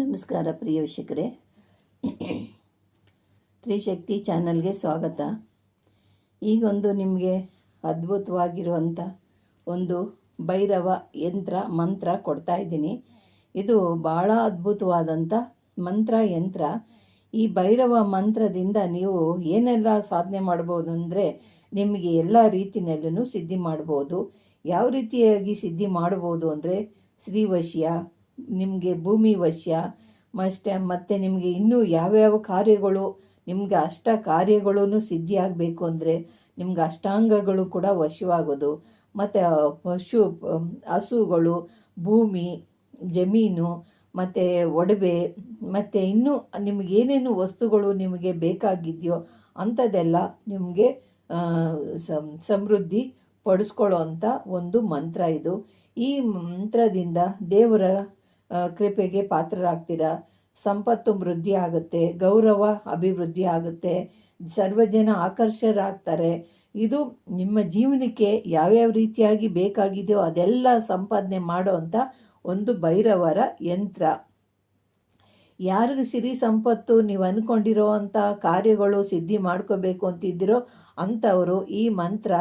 ನಮಸ್ಕಾರ ಪ್ರಿಯ ವೀಕ್ಷಕರೇ. ತ್ರಿಶಕ್ತಿ ಚಾನಲ್ಗೆ ಸ್ವಾಗತ. ಈಗೊಂದು ನಿಮಗೆ ಅದ್ಭುತವಾಗಿರುವಂಥ ಒಂದು ಭೈರವ ಯಂತ್ರ ಮಂತ್ರ ಕೊಡ್ತಾ ಇದ್ದೀನಿ. ಇದು ಭಾಳ ಅದ್ಭುತವಾದಂಥ ಮಂತ್ರ ಯಂತ್ರ. ಈ ಭೈರವ ಮಂತ್ರದಿಂದ ನೀವು ಏನೆಲ್ಲ ಸಾಧನೆ ಮಾಡ್ಬೋದು ಅಂದರೆ ನಿಮಗೆ ಎಲ್ಲ ರೀತಿಯಲ್ಲೂ ಸಿದ್ಧಿ ಮಾಡ್ಬೋದು. ಯಾವ ರೀತಿಯಾಗಿ ಸಿದ್ಧಿ ಮಾಡ್ಬೋದು ಅಂದರೆ ಶ್ರೀವಶ್ಯ ನಿಮಗೆ ಭೂಮಿ ವಶ್ಯ. ಮಷ್ಟೆ ಮತ್ತು ನಿಮಗೆ ಇನ್ನೂ ಯಾವ್ಯಾವ ಕಾರ್ಯಗಳು, ನಿಮಗೆ ಅಷ್ಟ ಕಾರ್ಯಗಳು ಸಿದ್ಧಿಯಾಗಬೇಕು ಅಂದರೆ ನಿಮ್ಗೆ ಅಷ್ಟಾಂಗಗಳು ಕೂಡ ವಶವಾಗೋದು. ಮತ್ತು ಪಶು ಹಸುಗಳು, ಭೂಮಿ, ಜಮೀನು, ಮತ್ತು ಒಡವೆ, ಮತ್ತು ಇನ್ನೂ ನಿಮಗೇನೇನು ವಸ್ತುಗಳು ನಿಮಗೆ ಬೇಕಾಗಿದೆಯೋ ಅಂಥದ್ದೆಲ್ಲ ನಿಮಗೆ ಸಮೃದ್ಧಿ ಪಡಿಸ್ಕೊಳ್ಳೋ ಅಂಥ ಒಂದು ಮಂತ್ರ ಇದು. ಈ ಮಂತ್ರದಿಂದ ದೇವರ ಕೃಪೆಗೆ ಪಾತ್ರರಾಗ್ತೀರಾ? ಸಂಪತ್ತು ವೃದ್ಧಿ ಆಗುತ್ತೆ, ಗೌರವ ಅಭಿವೃದ್ಧಿ ಆಗುತ್ತೆ ಸರ್ವಜನ ಆಕರ್ಷರಾಗ್ತಾರೆ. ಇದು ನಿಮ್ಮ ಜೀವನಕ್ಕೆ ಯಾವ್ಯಾವ ರೀತಿಯಾಗಿ ಬೇಕಾಗಿದೆಯೋ ಅದೆಲ್ಲ ಸಂಪಾದನೆ ಮಾಡೋ ಅಂಥ ಒಂದು ಭೈರವರ ಯಂತ್ರ. ಯಾರಿಗೆ ಸಿರಿ ಸಂಪತ್ತು ನೀವು ಅಂದ್ಕೊಂಡಿರೋ ಅಂಥ ಕಾರ್ಯಗಳು ಸಿದ್ಧಿ ಮಾಡ್ಕೋಬೇಕು ಅಂತಿದ್ದೀರೋ ಅಂಥವರು ಈ ಮಂತ್ರ,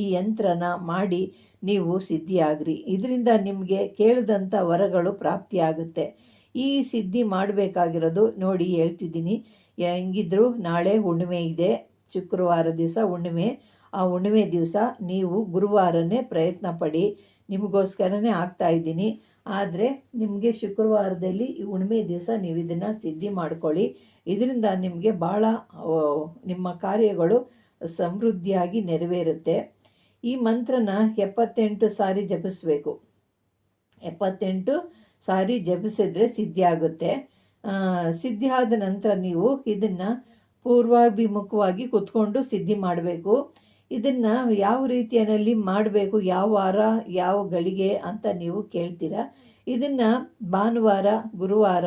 ಈ ಯಂತ್ರನ ಮಾಡಿ ನೀವು ಸಿದ್ಧಿಯಾಗ್ರಿ. ಇದರಿಂದ ನಿಮಗೆ ಕೇಳಿದಂಥ ವರಗಳು ಪ್ರಾಪ್ತಿಯಾಗುತ್ತೆ. ಈ ಸಿದ್ಧಿ ಮಾಡಬೇಕಾಗಿರೋದು ನೋಡಿ ಹೇಳ್ತಿದ್ದೀನಿ. ಹೆಂಗಿದ್ರು ನಾಳೆ ಹುಣ್ಣಿಮೆ ಇದೆ. ಶುಕ್ರವಾರ ದಿವಸ ಹುಣ್ಣಿಮೆ. ಆ ಹುಣ್ಣಿಮೆ ದಿವಸ ನೀವು ಗುರುವಾರನೇ ಪ್ರಯತ್ನ ಪಡಿ. ನಿಮಗೋಸ್ಕರನೇ ಆಗ್ತಾ ಇದ್ದೀನಿ. ಆದರೆ ನಿಮಗೆ ಶುಕ್ರವಾರದಲ್ಲಿ ಈ ಹುಣ್ಮೆ ದಿವಸ ನೀವು ಇದನ್ನು ಸಿದ್ಧಿ ಮಾಡ್ಕೊಳ್ಳಿ. ಇದರಿಂದ ನಿಮಗೆ ಭಾಳ ನಿಮ್ಮ ಕಾರ್ಯಗಳು ಸಮೃದ್ಧಿಯಾಗಿ ನೆರವೇರುತ್ತೆ. ಈ ಮಂತ್ರನ ಎಪ್ಪತ್ತೆಂಟು ಸಾರಿ ಜಪಿಸಬೇಕು. ಎಪ್ಪತ್ತೆಂಟು ಸಾರಿ ಜಪಿಸಿದ್ರೆ ಸಿದ್ಧಿ ಆಗುತ್ತೆ. ಸಿದ್ಧಿ ಆದ ನಂತರ ನೀವು ಇದನ್ನು ಪೂರ್ವಾಭಿಮುಖವಾಗಿ ಕುತ್ಕೊಂಡು ಸಿದ್ಧಿ ಮಾಡಬೇಕು. ಇದನ್ನು ಯಾವ ರೀತಿಯಲ್ಲಿ ಮಾಡಬೇಕು, ಯಾವ ವಾರ, ಯಾವ ಗಳಿಗೆ ಅಂತ ನೀವು ಕೇಳ್ತೀರಾ. ಇದನ್ನು ಭಾನುವಾರ, ಗುರುವಾರ,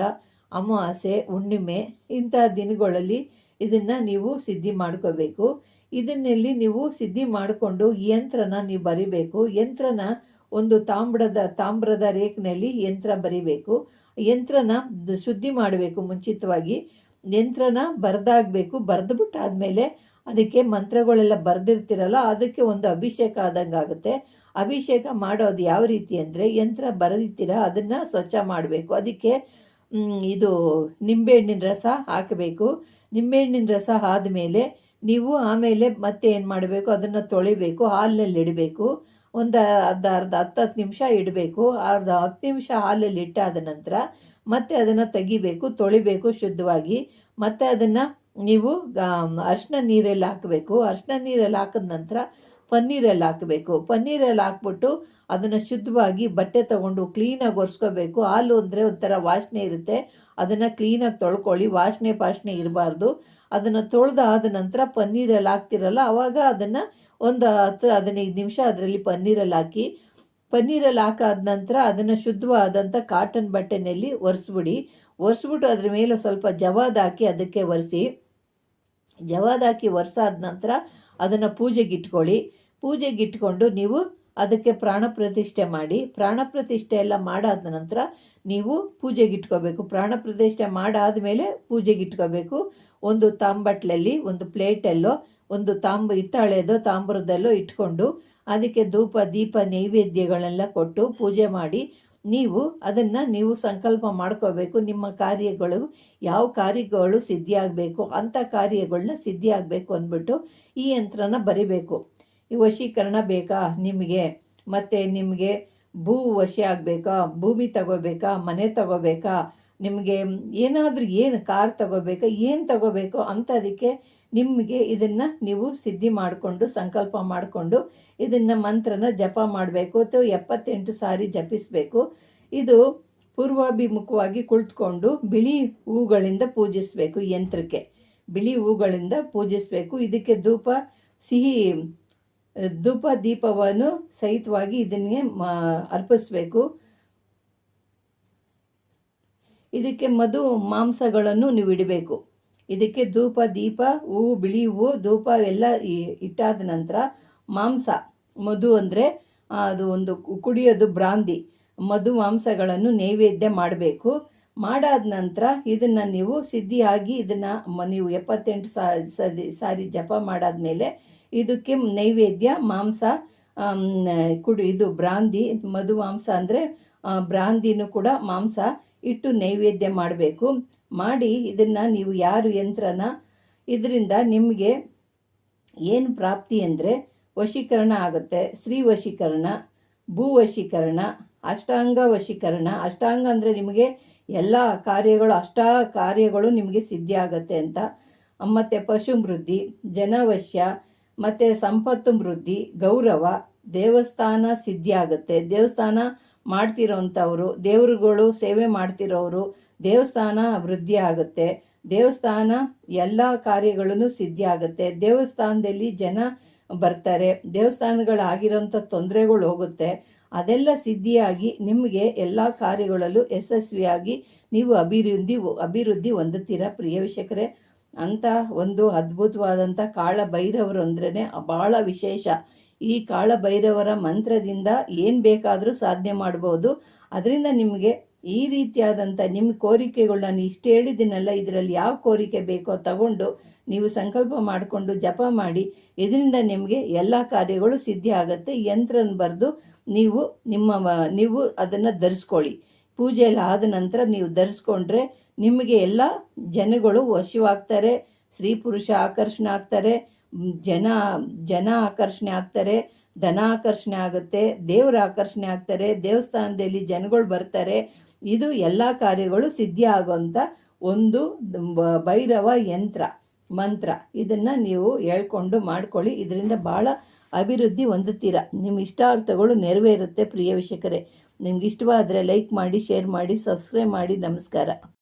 ಅಮಾವಾಸ್ಯೆ, ಹುಣ್ಣಿಮೆ ಇಂಥ ದಿನಗಳಲ್ಲಿ ಇದನ್ನು ನೀವು ಸಿದ್ಧಿ ಮಾಡ್ಕೋಬೇಕು. ಇದನ್ನಲ್ಲಿ ನೀವು ಸಿದ್ಧಿ ಮಾಡಿಕೊಂಡು ಯಂತ್ರನ ನೀವು ಬರಿಬೇಕು. ಯಂತ್ರನ ಒಂದು ತಾಮ್ರದ ತಾಮ್ರದ ರೇಖನಲ್ಲಿ ಯಂತ್ರ ಬರಿಬೇಕು. ಯಂತ್ರನ ಶುದ್ಧಿ ಮಾಡಬೇಕು ಮುಂಚಿತವಾಗಿ. ಯಂತ್ರನ ಬರೆದಾಗಬೇಕು, ಬರೆದ್ಬಿಟ್ಟಾದ್ಮೇಲೆ ಅದಕ್ಕೆ ಮಂತ್ರಗಳೆಲ್ಲ ಬರೆದಿರ್ತಿರಲ್ಲ, ಅದಕ್ಕೆ ಒಂದು ಅಭಿಷೇಕ ಆದಂಗೆ ಆಗುತ್ತೆ. ಅಭಿಷೇಕ ಮಾಡೋದು ಯಾವ ರೀತಿ ಅಂದರೆ ಯಂತ್ರ ಬರೆದಿರ್ತೀರ, ಅದನ್ನು ಸ್ವಚ್ಛ ಮಾಡಬೇಕು. ಅದಕ್ಕೆ ಇದು ನಿಂಬೆಹಣ್ಣಿನ ರಸ ಹಾಕಬೇಕು. ನಿಂಬೆಹಣ್ಣಿನ ರಸ ಆದಮೇಲೆ ನೀವು ಆಮೇಲೆ ಮತ್ತೆ ಏನು ಮಾಡಬೇಕು, ಅದನ್ನು ತೊಳಿಬೇಕು ಹಾಲಿನಲ್ಲಿ ಇಡಬೇಕು. ಒಂದು ಅರ್ಧ ಅರ್ಧ, ಹತ್ತು ಹತ್ತು ನಿಮಿಷ ಇಡಬೇಕು. ಅರ್ಧ, ಹತ್ತು ನಿಮಿಷ ಹಾಲಲ್ಲಿ ಇಟ್ಟಾದ ನಂತರ ಮತ್ತೆ ಅದನ್ನು ತೆಗಿಬೇಕು, ತೊಳಿಬೇಕು ಶುದ್ಧವಾಗಿ. ಮತ್ತೆ ಅದನ್ನು ನೀವು ಅರಿಶಿನ ನೀರಲ್ಲಿ ಹಾಕಬೇಕು. ಅರಿಶಿನ ನೀರಲ್ಲಿ ಹಾಕಿದ ನಂತರ ಪನ್ನೀರಲ್ಲಿ ಹಾಕಬೇಕು. ಪನ್ನೀರಲ್ಲಿ ಹಾಕ್ಬಿಟ್ಟು ಅದನ್ನು ಶುದ್ಧವಾಗಿ ಬಟ್ಟೆ ತಗೊಂಡು ಕ್ಲೀನಾಗಿ ಒರೆಸ್ಕೋಬೇಕು. ಹಾಲು ಅಂದರೆ ಒಂಥರ ವಾಸನೆ ಇರುತ್ತೆ. ಅದನ್ನು ಕ್ಲೀನಾಗಿ ತೊಳ್ಕೊಳ್ಳಿ. ವಾಸನೆ ಪಾಸನೆ ಇರಬಾರ್ದು. ಅದನ್ನು ತೊಳೆದಾದ ನಂತರ ಪನ್ನೀರಲ್ಲಿ ಹಾಕ್ತಿರಲ್ಲ, ಅವಾಗ ಅದನ್ನು ಒಂದು ಹತ್ತು ಹದಿನೈದು ನಿಮಿಷ ಅದರಲ್ಲಿ ಪನ್ನೀರಲ್ಲಿ ಹಾಕಿ ಪನ್ನೀರಲ್ಲಿ ಹಾಕಾದ ನಂತರ ಅದನ್ನು ಶುದ್ಧವಾದಂಥ ಕಾಟನ್ ಬಟ್ಟೆನಲ್ಲಿ ಒರೆಸ್ಬಿಡಿ. ಒರೆಸ್ಬಿಟ್ಟು ಅದ್ರ ಮೇಲೆ ಸ್ವಲ್ಪ ಜವಾದಾಕಿ ಅದಕ್ಕೆ ಒರೆಸಿ. ಜವಾದಾಕಿ ಒರೆಸಾದ ನಂತರ ಅದನ್ನು ಪೂಜೆಗೆ ಇಟ್ಕೊಳ್ಳಿ. ಪೂಜೆಗೆ ಇಟ್ಕೊಂಡು ನೀವು ಅದಕ್ಕೆ ಪ್ರಾಣ ಪ್ರತಿಷ್ಠೆ ಮಾಡಿ. ಪ್ರಾಣ ಪ್ರತಿಷ್ಠೆ ಎಲ್ಲ ಮಾಡಾದ ನಂತರ ನೀವು ಪೂಜೆಗೆ ಇಟ್ಕೋಬೇಕು. ಪ್ರಾಣ ಪ್ರತಿಷ್ಠೆ ಮಾಡಾದ ಮೇಲೆ ಪೂಜೆಗೆ ಇಟ್ಕೋಬೇಕು. ಒಂದು ತಾಂಬಟ್ಲಲ್ಲಿ, ಒಂದು ಪ್ಲೇಟಲ್ಲೋ ಒಂದು ತಾಂಬ ಹಿತ್ತಾಳೆದೋ ತಾಂಬ್ರದಲ್ಲೋ ಇಟ್ಕೊಂಡು ಅದಕ್ಕೆ ಧೂಪ, ದೀಪ ನೈವೇದ್ಯಗಳೆಲ್ಲ ಕೊಟ್ಟು ಪೂಜೆ ಮಾಡಿ ನೀವು ಅದನ್ನು ನೀವು ಸಂಕಲ್ಪ ಮಾಡ್ಕೋಬೇಕು. ನಿಮ್ಮ ಕಾರ್ಯಗಳು ಯಾವ ಕಾರ್ಯಗಳು ಸಿದ್ಧಿಯಾಗಬೇಕು ಅಂಥ ಕಾರ್ಯಗಳನ್ನ ಸಿದ್ಧಿಯಾಗಬೇಕು ಅಂದ್ಬಿಟ್ಟು ಈ ಯಂತ್ರನ ಬರಿಬೇಕು. ಈ ವಶೀಕರಣ ಬೇಕಾ ನಿಮಗೆ? ಮತ್ತು ನಿಮಗೆ ಭೂ ವಶ ಆಗಬೇಕಾ? ಭೂಮಿ ತಗೋಬೇಕಾ? ಮನೆ ತಗೋಬೇಕಾ? ನಿಮಗೆ ಏನಾದರೂ ಏನು ಕಾರ್ ತಗೋಬೇಕು, ಏನು ತಗೋಬೇಕು ಅಂಥದಕ್ಕೆ ನಿಮಗೆ ಇದನ್ನು ನೀವು ಸಿದ್ಧಿ ಮಾಡಿಕೊಂಡು, ಸಂಕಲ್ಪ ಮಾಡಿಕೊಂಡು ಇದನ್ನು ಮಂತ್ರನ ಜಪ ಮಾಡಬೇಕು ಅಥವಾ ಎಪ್ಪತ್ತೆಂಟು ಸಾರಿ ಜಪಿಸಬೇಕು. ಇದು ಪೂರ್ವಾಭಿಮುಖವಾಗಿ ಕುಳಿತುಕೊಂಡು ಬಿಳಿ ಹೂಗಳಿಂದ ಪೂಜಿಸಬೇಕು ಯಂತ್ರಕ್ಕೆ. ಬಿಳಿ ಹೂಗಳಿಂದ ಪೂಜಿಸಬೇಕು. ಇದಕ್ಕೆ ಧೂಪ, ಸಿಹಿ, ಧೂಪ ದೀಪವನ್ನು ಸಹಿತವಾಗಿ ಇದನ್ನೇ ಅರ್ಪಿಸಬೇಕು. ಇದಕ್ಕೆ ಮಧು ಮಾಂಸಗಳನ್ನು ನೀವು ಇಡಬೇಕು. ಇದಕ್ಕೆ ಧೂಪ, ದೀಪ, ಹೂವು, ಬಿಳಿ ಹೂವು, ಧೂಪ ಎಲ್ಲ ಇಟ್ಟಾದ ನಂತರ ಮಾಂಸ. ಮಧು ಅಂದರೆ ಅದು ಒಂದು ಕುಡಿಯೋದು ಬ್ರಾಂದಿ. ಮಧು ಮಾಂಸಗಳನ್ನು ನೈವೇದ್ಯ ಮಾಡಬೇಕು. ಮಾಡಾದ ನಂತರ ಇದನ್ನು ನೀವು ಸಿದ್ಧಿಯಾಗಿ ಇದನ್ನು ನೀವು ಎಪ್ಪತ್ತೆಂಟು ಸದಿ, ಸಾರಿ ಜಪ ಮಾಡಾದ ಮೇಲೆ ಇದಕ್ಕೆ ನೈವೇದ್ಯ, ಮಾಂಸ ಕುಡಿ, ಇದು ಬ್ರಾಂದಿ. ಮಧು ಮಾಂಸ ಅಂದರೆ ಬ್ರಾಂದಿನೂ ಕೂಡ ಮಾಂಸ. ಇಟ್ಟು ನೈವೇದ್ಯ ಮಾಡಬೇಕು. ಮಾಡಿ ಇದನ್ನು ನೀವು ಯಾರು ಯಂತ್ರನ, ಇದರಿಂದ ನಿಮಗೆ ಏನು ಪ್ರಾಪ್ತಿ ಅಂದರೆ ವಶೀಕರಣ ಆಗುತ್ತೆ. ಸ್ತ್ರೀ ವಶೀಕರಣ, ಭೂ ವಶೀಕರಣ, ಅಷ್ಟಾಂಗ ವಶೀಕರಣ. ಅಷ್ಟಾಂಗ ಅಂದರೆ ನಿಮಗೆ ಎಲ್ಲ ಕಾರ್ಯಗಳು, ಅಷ್ಟ ಕಾರ್ಯಗಳು ನಿಮಗೆ ಸಿದ್ಧಿ ಆಗುತ್ತೆ ಅಂತ. ಮತ್ತು ಪಶು ವೃದ್ಧಿ ಜನವಶ್ಯ, ಮತ್ತು ಸಂಪತ್ತು ಮೃದ್ಧಿ, ಗೌರವ, ದೇವಸ್ಥಾನ ಸಿದ್ಧಿ ಆಗುತ್ತೆ. ದೇವಸ್ಥಾನ ಮಾಡ್ತಿರೋಂಥವ್ರು, ದೇವರುಗಳು ಸೇವೆ ಮಾಡ್ತಿರೋರು, ದೇವಸ್ಥಾನ ವೃದ್ಧಿ ಆಗುತ್ತೆ. ದೇವಸ್ಥಾನ ಎಲ್ಲ ಕಾರ್ಯಗಳನ್ನು ಸಿದ್ಧಿ ಆಗುತ್ತೆ. ದೇವಸ್ಥಾನದಲ್ಲಿ ಜನ ಬರ್ತಾರೆ. ದೇವಸ್ಥಾನಗಳಾಗಿರೋಂಥ ತೊಂದರೆಗಳು ಹೋಗುತ್ತೆ. ಅದೆಲ್ಲ ಸಿದ್ಧಿಯಾಗಿ ನಿಮಗೆ ಎಲ್ಲ ಕಾರ್ಯಗಳಲ್ಲೂ ಯಶಸ್ವಿಯಾಗಿ ನೀವು ಅಭಿವೃದ್ಧಿ ಅಭಿವೃದ್ಧಿ ಹೊಂದುತ್ತೀರಾ. ಪ್ರಿಯ ವೀಕ್ಷಕರೇ, ಅಂಥ ಒಂದು ಅದ್ಭುತವಾದಂಥ ಕಾಳ ಭೈರವರು ಅಂದ್ರೇ ಭಾಳ ವಿಶೇಷ. ಈ ಕಾಳಭೈರವರ ಮಂತ್ರದಿಂದ ಏನು ಬೇಕಾದರೂ ಸಾಧನೆ ಮಾಡ್ಬೋದು. ಅದರಿಂದ ನಿಮಗೆ ಈ ರೀತಿಯಾದಂಥ ನಿಮ್ಮ ಕೋರಿಕೆಗಳು ನಾನು ಇಷ್ಟು ಹೇಳಿದ್ದೀನಲ್ಲ, ಇದರಲ್ಲಿ ಯಾವ ಕೋರಿಕೆ ಬೇಕೋ ತಗೊಂಡು ನೀವು ಸಂಕಲ್ಪ ಮಾಡಿಕೊಂಡು ಜಪ ಮಾಡಿ, ಇದರಿಂದ ನಿಮಗೆ ಎಲ್ಲ ಕಾರ್ಯಗಳು ಸಿದ್ಧಿ ಆಗುತ್ತೆ. ಯಂತ್ರನ ಬರೆದು ನೀವು ನಿಮ್ಮ ನೀವು ಅದನ್ನು ಧರಿಸ್ಕೊಳ್ಳಿ. ಪೂಜೆಯಲ್ಲಿ ಆದ ನಂತರ ನೀವು ಧರಿಸ್ಕೊಂಡ್ರೆ ನಿಮಗೆ ಎಲ್ಲ ಜನಗಳು ವಶವಾಗ್ತಾರೆ, ಸ್ತ್ರೀ ಪುರುಷ ಆಕರ್ಷಣೆ ಆಗ್ತಾರೆ ಜನ ಜನ ಆಕರ್ಷಣೆ ಆಗ್ತಾರೆ, ಧನ ಆಕರ್ಷಣೆ ಆಗುತ್ತೆ, ದೇವರ ಆಕರ್ಷಣೆ ಆಗ್ತಾರೆ, ದೇವಸ್ಥಾನದಲ್ಲಿ ಜನಗಳು ಬರ್ತಾರೆ. ಇದು ಎಲ್ಲ ಕಾರ್ಯಗಳು ಸಿದ್ಧಿ ಆಗೋಂಥ ಒಂದು ಭೈರವ ಯಂತ್ರ, ಮಂತ್ರ. ಇದನ್ನು ನೀವು ಹೇಳ್ಕೊಂಡು ಮಾಡ್ಕೊಳ್ಳಿ. ಇದರಿಂದ ಭಾಳ ಅಭಿವೃದ್ಧಿ ಹೊಂದುತ್ತೀರ. ನಿಮ್ಮ ಇಷ್ಟಾರ್ಥಗಳು ನೆರವೇರುತ್ತೆ, ಪ್ರಿಯ ವೀಕ್ಷಕರೇ. ನಿಮ್ಗೆ ಇಷ್ಟವಾದರೆ ಲೈಕ್ ಮಾಡಿ, ಶೇರ್ ಮಾಡಿ, ಸಬ್ಸ್ಕ್ರೈಬ್ ಮಾಡಿ. ನಮಸ್ಕಾರ.